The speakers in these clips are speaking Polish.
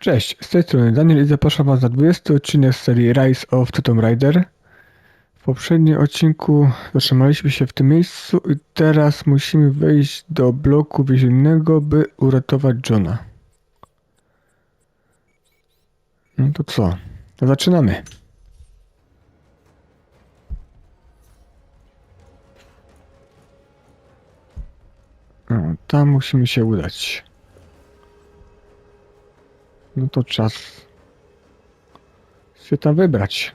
Cześć, z tej strony Daniel i zapraszam Was na 20 odcinek z serii Rise of Tomb Raider. W poprzednim odcinku zatrzymaliśmy się w tym miejscu i teraz musimy wejść do bloku więziennego, by uratować Johna. No to co? Zaczynamy. O, tam musimy się udać. No to czas się tam wybrać.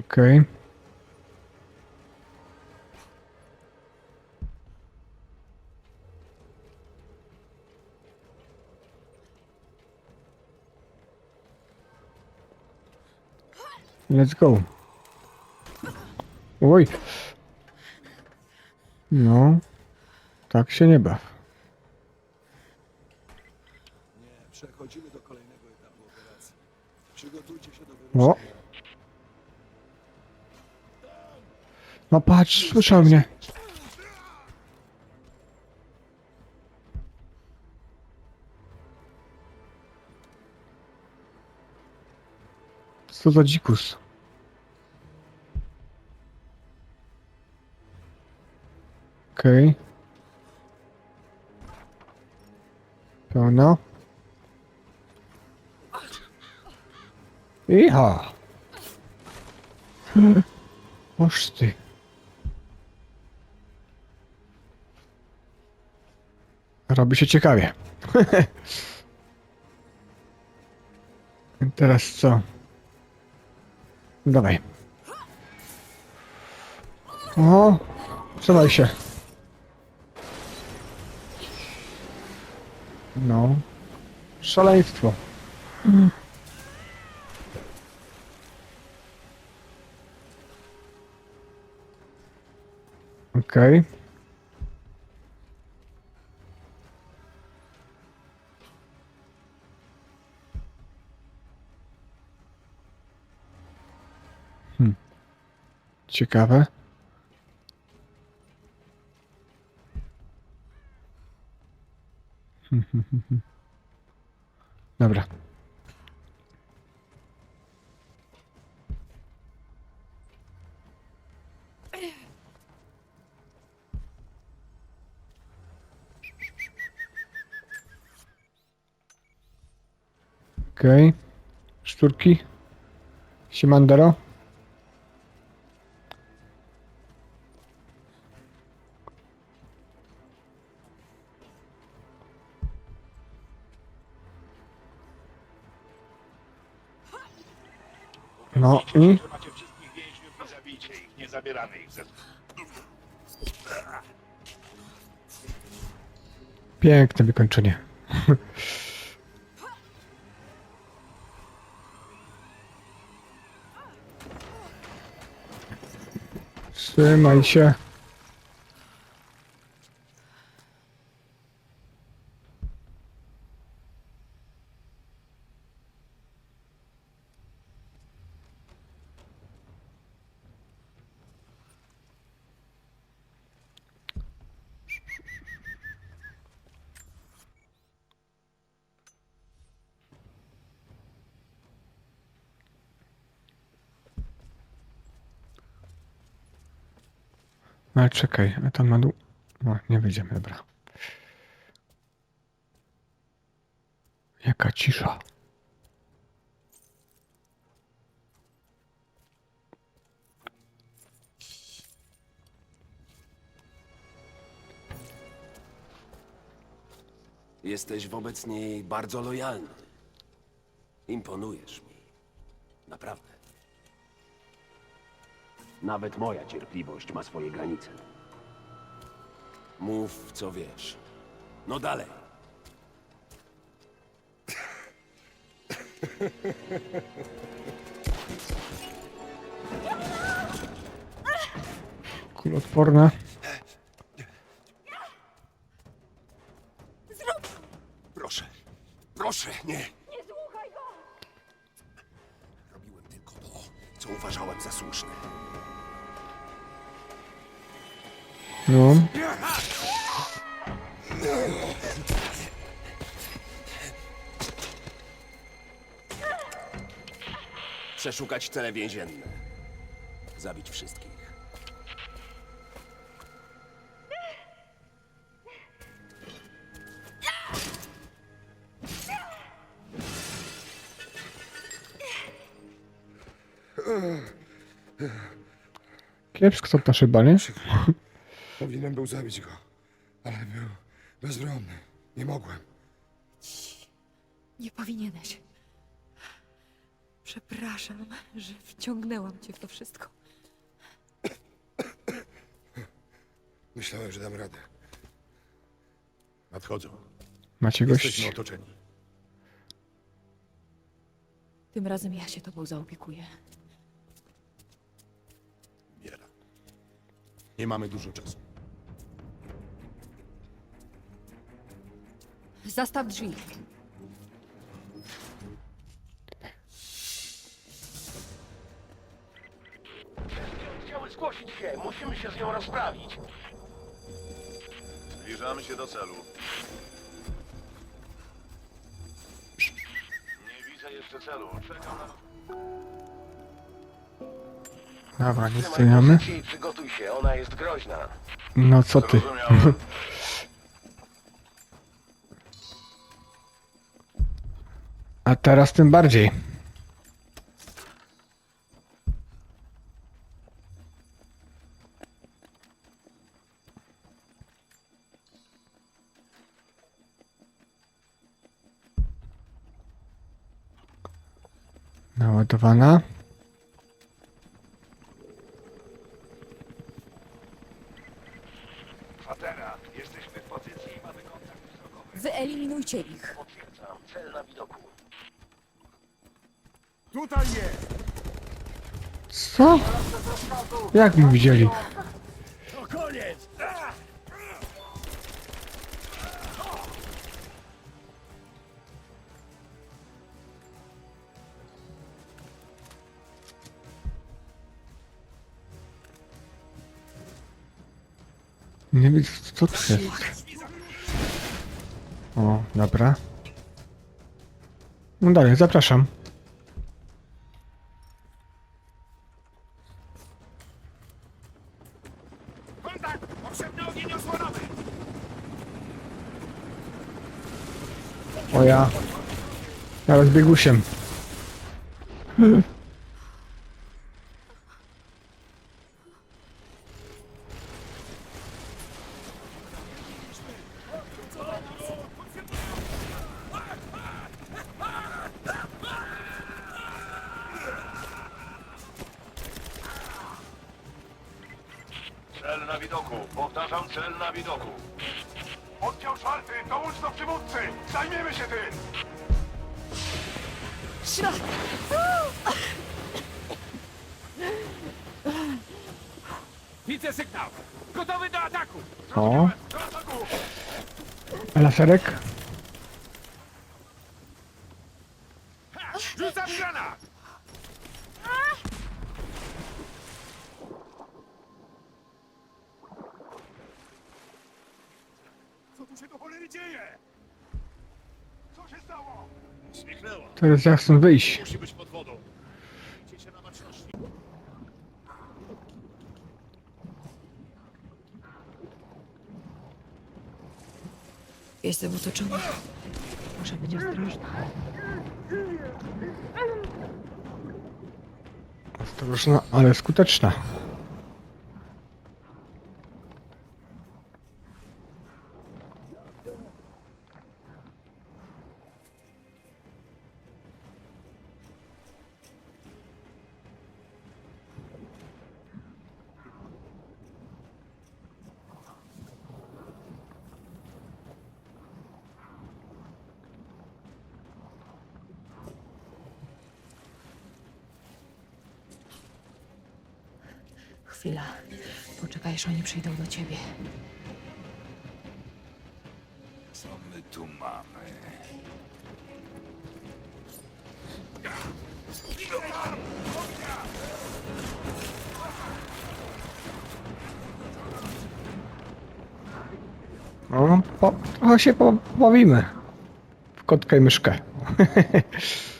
Okej. Let's go. Oj. No. Tak się nie baw. Przechodzimy do kolejnego etapu operacji. Przygotujcie się do wyruszenia. O. No patrz, słyszał mnie. Co za dzikus? Okej. Pełno. Iha! Oż ty. Robi się ciekawie. Teraz co? Dawaj. O, trzymaj się. No. Szaleństwo. Okej. Hmm. Ciekawe. Dobra. Okej. Szturki. Siemandero. Piękne wykończenie. Trzymaj się. Ale czekaj, a tam na dół. No, nie wyjdziemy, dobra. Jaka cisza. Jesteś wobec niej bardzo lojalny. Imponujesz mi. Naprawdę. Nawet moja cierpliwość ma swoje granice. Mów, co wiesz. No dalej. Kulotworne. Przeszukać cele więzienne. Zabić wszystkich. Kiepsko to ta szyba, nie? Powinienem był zabić go, ale był bezbronny. Nie mogłem. Nie powinieneś. Przepraszam, że wciągnęłam cię w to wszystko. Myślałem, że dam radę. Nadchodzą. Macie Jesteśmy gości. otoczeni. Tym razem ja się tobą zaopiekuję. Miera. Nie mamy dużo czasu. Zastaw drzwi. Zgłosić się. Musimy się z nią rozprawić. Zbliżamy się do celu. Nie widzę jeszcze celu. Czekam na... Dobra, nie stajemy. I przygotuj się, ona jest groźna. No co ty? Zrozumiałem. A teraz tym bardziej. Naładowana. Jesteśmy w pozycji i mamy kontakt wzrokowy. Wyeliminujcie ich. Potwierdzam, cel na widoku. Tutaj jest! Co? Jak my widzieli? Co to jest. O, dobra. No dalej, zapraszam. Kontakt! Potrzebny ogień osłonowy! O ja. Biegusiem. Widzę sygnał! Gotowy do ataku! O, laserek. Rzucam granat! Co tu się do cholery dzieje? Co się stało? Zniknęła. Teraz jak stąd wyjść? Musi być pod wodą. Się na baczności. Jestem otoczona. Muszę być ostrożna. Ostrożna, ale skuteczna. Chwila. Poczekaj, aż oni przyjdą do ciebie. Co my tu mamy? No, po, trochę się pobawimy. W kotkę i myszkę.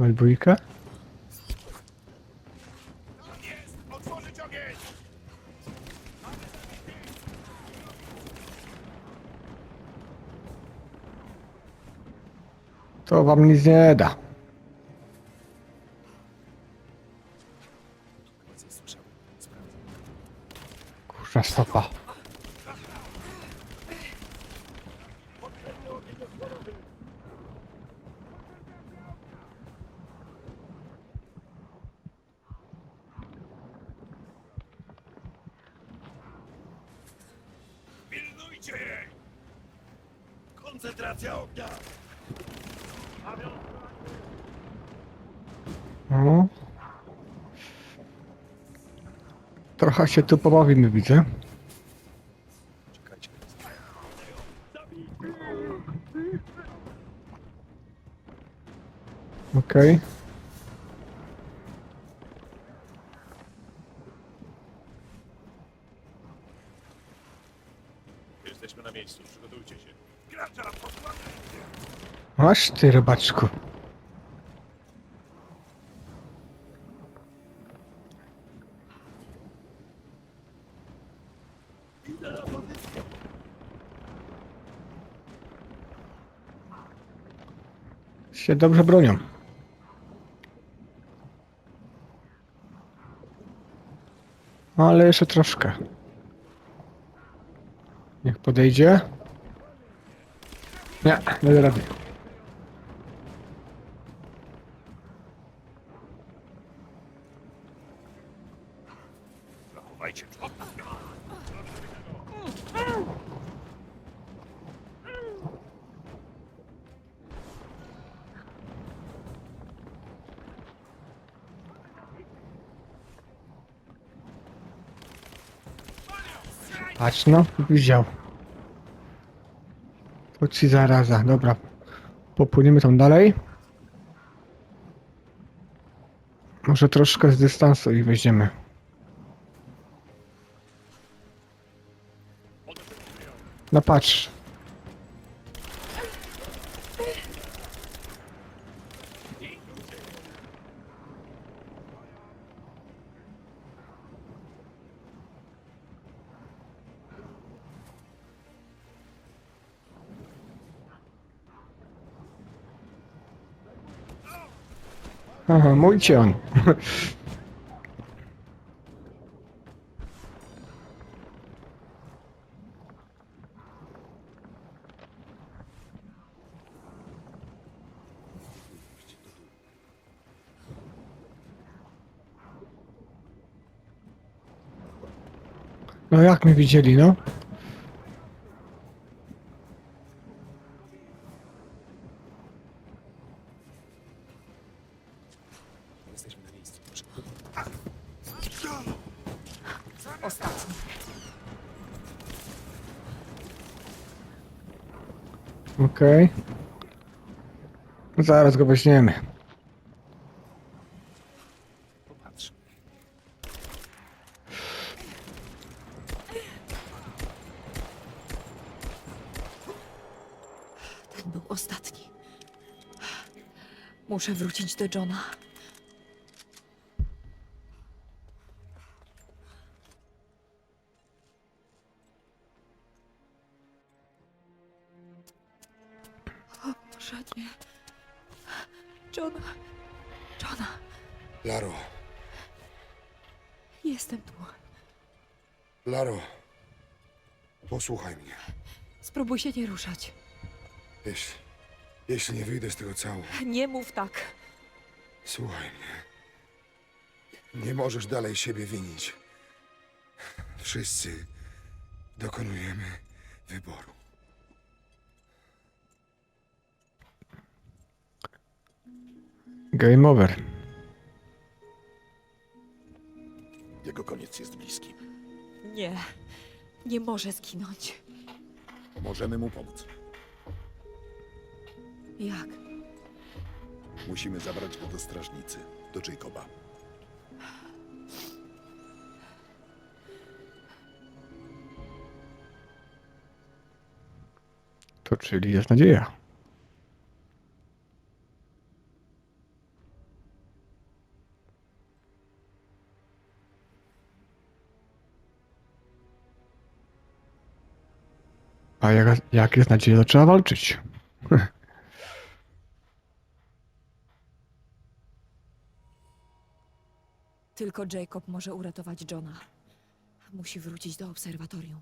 Ogień! To wam nic nie da. Kurwa stopa. Koncentracja ognia! O. Trochę się tu pobawimy, widzę. Okej. Jesteśmy na miejscu, przygotujcie się. Gracza, posłany! Masz ty, rybaczku. Się dobrze bronią. Ale jeszcze troszkę. Niech podejdzie. Nie, nie rady. No, widział. To ci zaraza, dobra. Popłyniemy tam dalej. Może troszkę z dystansu ich weźmiemy. No patrz. Aha, mój cień. No jak mnie widzieli, no? Okej. Zaraz go weźmiemy. Popatrz. Ten był ostatni. Muszę wrócić do Johna. Boże, nie. Johna. Johna. Laro, Jestem tu. Laro. Posłuchaj mnie. Spróbuj się nie ruszać. Jeśli, jeśli nie wyjdę z tego cało, Nie mów tak. słuchaj mnie. Nie możesz dalej siebie winić. Wszyscy dokonujemy wyboru. Game over. Jego koniec jest bliski. Nie. Nie może zginąć. Możemy mu pomóc. Jak? Musimy zabrać go do strażnicy, do Jacoba. To czyli jest nadzieja. A jak, jak jest nadzieja, to trzeba walczyć. Tylko Jacob może uratować Johna. Musi wrócić do obserwatorium.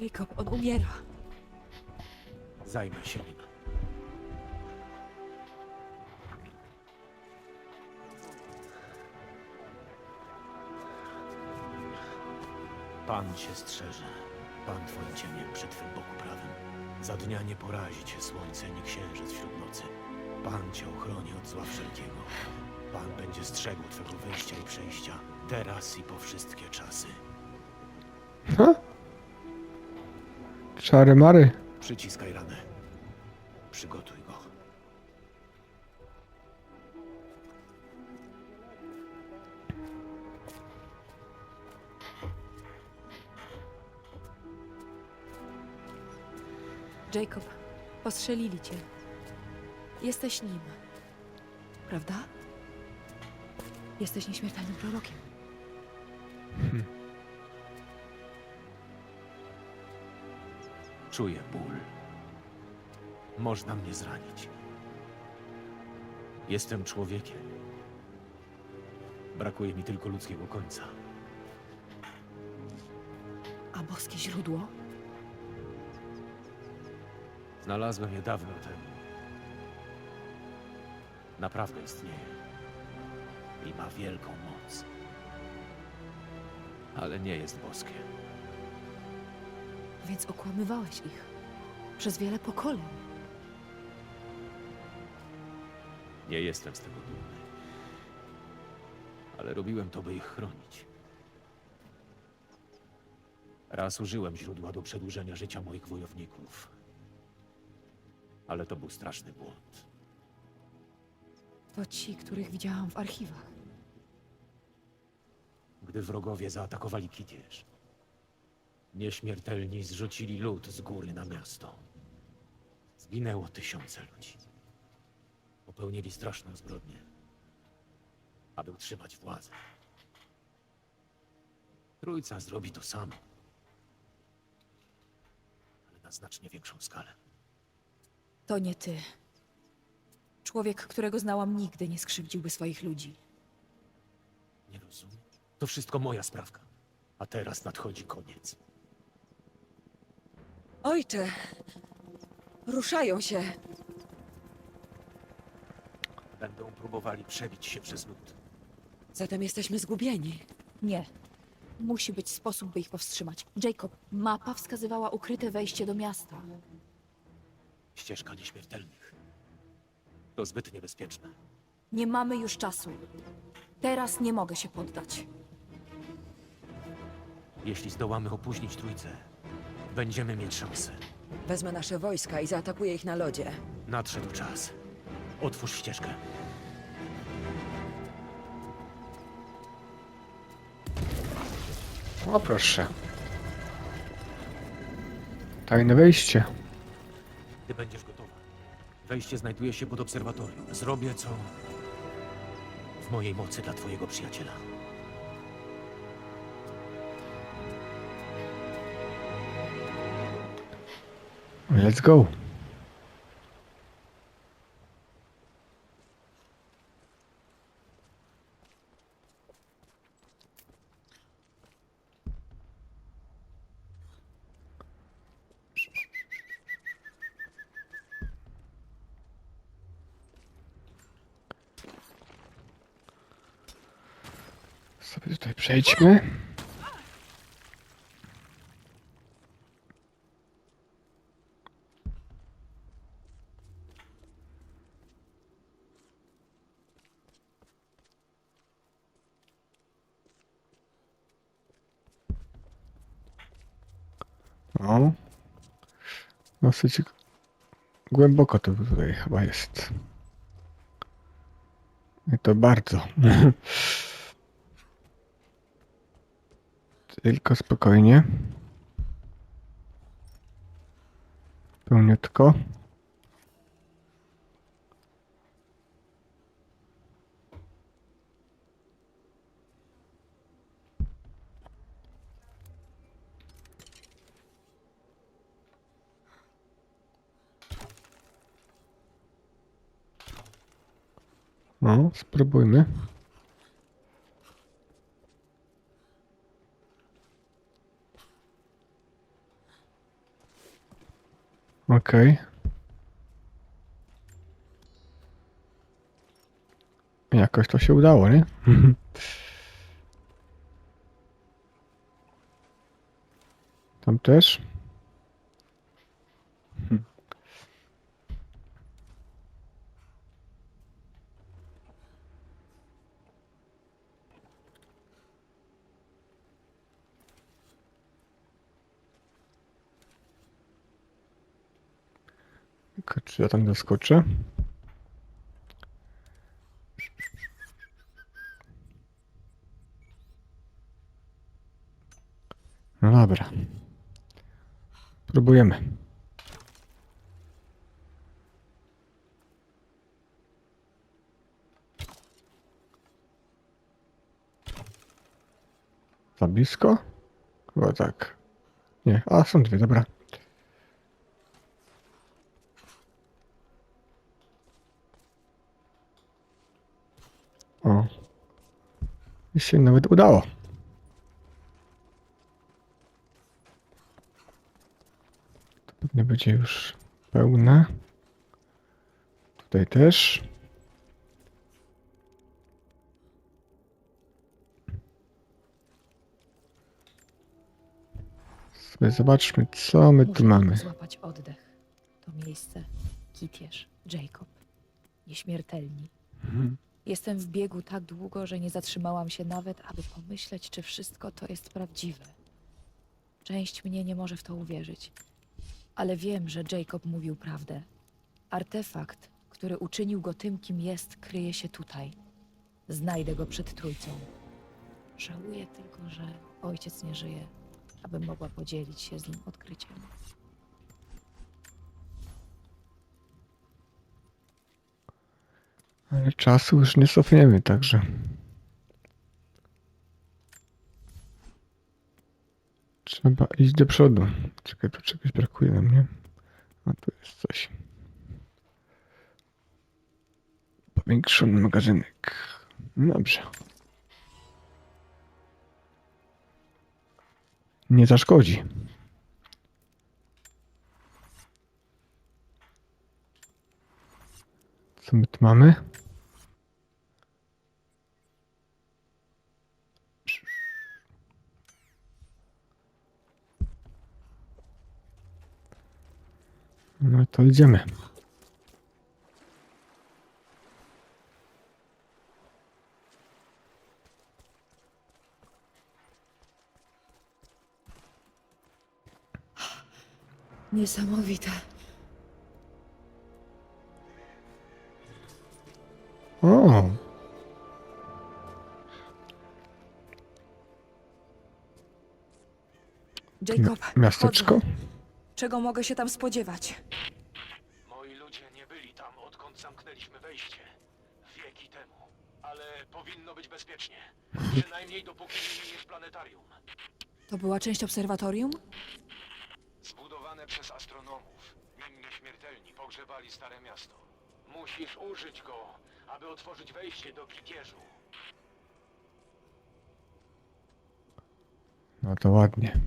Jacob, on umiera. Zajmę się nim. Pan cię strzeże. Pan twoim cieniem przy twym boku prawym. Za dnia nie porazi cię słońce, ni księżyc wśród nocy. Pan cię ochroni od zła wszelkiego. Pan będzie strzegł twego wejścia i przejścia, teraz i po wszystkie czasy. Ha? Czary mary. Przyciskaj ranę. Przygotuj go. Jacob, postrzelili cię. Jesteś nim. Prawda? Jesteś nieśmiertelnym prorokiem. Czuję ból. Można mnie zranić. Jestem człowiekiem. Brakuje mi tylko ludzkiego końca. A boskie źródło? Znalazłem je dawno temu. Naprawdę istnieje. I ma wielką moc. Ale nie jest boskie. Więc okłamywałeś ich. Przez wiele pokoleń. Nie jestem z tego dumny. Ale robiłem to, by ich chronić. Raz użyłem źródła do przedłużenia życia moich wojowników. Ale to był straszny błąd. To ci, których widziałam w archiwach. Gdy wrogowie zaatakowali Kitież, nieśmiertelni zrzucili lód z góry na miasto. Zginęło tysiące ludzi. Popełnili straszną zbrodnię, aby utrzymać władzę. Trójca zrobi to samo, ale na znacznie większą skalę. To nie ty. Człowiek, którego znałam, nigdy nie skrzywdziłby swoich ludzi. Nie rozumiem. To wszystko moja sprawka. A teraz nadchodzi koniec. Ojcze! Ruszają się! Będą próbowali przebić się przez lód. Zatem jesteśmy zgubieni. Nie. Musi być sposób, by ich powstrzymać. Jacob, mapa wskazywała ukryte wejście do miasta. Ścieżka nieśmiertelnych. To zbyt niebezpieczne. Nie mamy już czasu. Teraz nie mogę się poddać. Jeśli zdołamy opóźnić trójcę, będziemy mieć szansę. Wezmę nasze wojska i zaatakuję ich na lodzie. Nadszedł czas. Otwórz ścieżkę. O proszę. Tajne wejście. Gdy będziesz gotowa. Wejście znajduje się pod obserwatorium. Zrobię co w mojej mocy dla twojego przyjaciela. Let's go. Sobie tutaj przejdźmy. O. Dosyć głęboko to tutaj chyba jest. I to bardzo. Tylko spokojnie. Pełniutko. No, spróbujmy. Okej. Jakoś to się udało, nie? Tam też. Tylko Czy ja tam doskoczę? No dobra. Próbujemy. Za blisko? Chyba tak. Nie, a są dwie, dobra. O. I się nawet udało. To pewnie będzie już pełne. Tutaj też. Sobie zobaczmy, co my tu mamy. złapać oddech. To miejsce. Kitierz, Jacob. Nieśmiertelni. Jestem w biegu tak długo, że nie zatrzymałam się nawet, aby pomyśleć, czy wszystko to jest prawdziwe. Część mnie nie może w to uwierzyć. Ale wiem, że Jacob mówił prawdę. Artefakt, który uczynił go tym, kim jest, kryje się tutaj. Znajdę go przed trójcą. Żałuję tylko, że ojciec nie żyje, abym mogła podzielić się z nim odkryciem. Czasu już nie cofniemy, także. Trzeba iść do przodu. Czekaj, tu czegoś brakuje nam, nie? A tu jest coś. Powiększony magazynek. Dobrze. Nie zaszkodzi. Co my tu mamy? No to idziemy. Niesamowite. O! Jacob, Miasteczko? chodzę. Czego mogę się tam spodziewać? Moi ludzie nie byli tam, odkąd zamknęliśmy wejście. Wieki temu. Ale powinno być bezpiecznie. Przynajmniej dopóki nie miniesz planetarium. To była część obserwatorium? Zbudowane przez astronomów. Nim nieśmiertelni pogrzebali stare miasto. Musisz użyć go, aby otworzyć wejście do kitierzu. No to ładnie.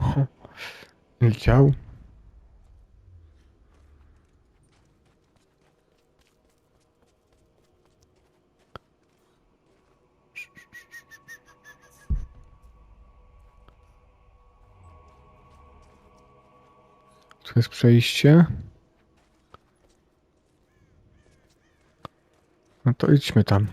Ho, Leciał. Tu jest przejście. No to idźmy tam.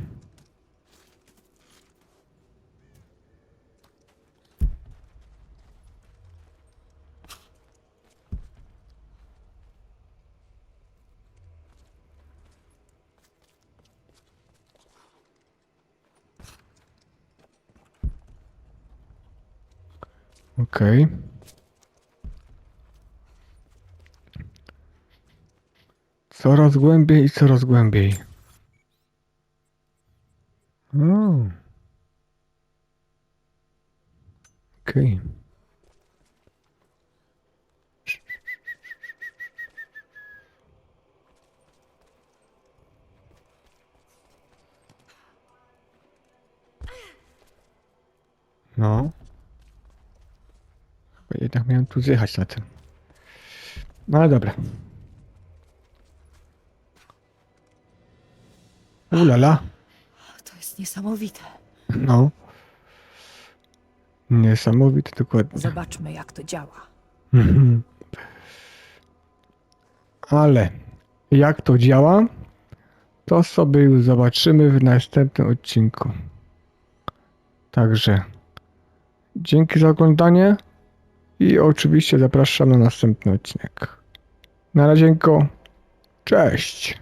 Okej. Coraz głębiej i coraz głębiej. O. Okej. No. Jednak miałem tu zjechać na tym. No ale dobra. Ulala. To jest niesamowite. No. Niesamowite dokładnie. Zobaczmy, jak to działa. Mhm. Ale jak to działa, to sobie już zobaczymy w następnym odcinku. Także dzięki za oglądanie i oczywiście zapraszam na następny odcinek. Na razie, cześć!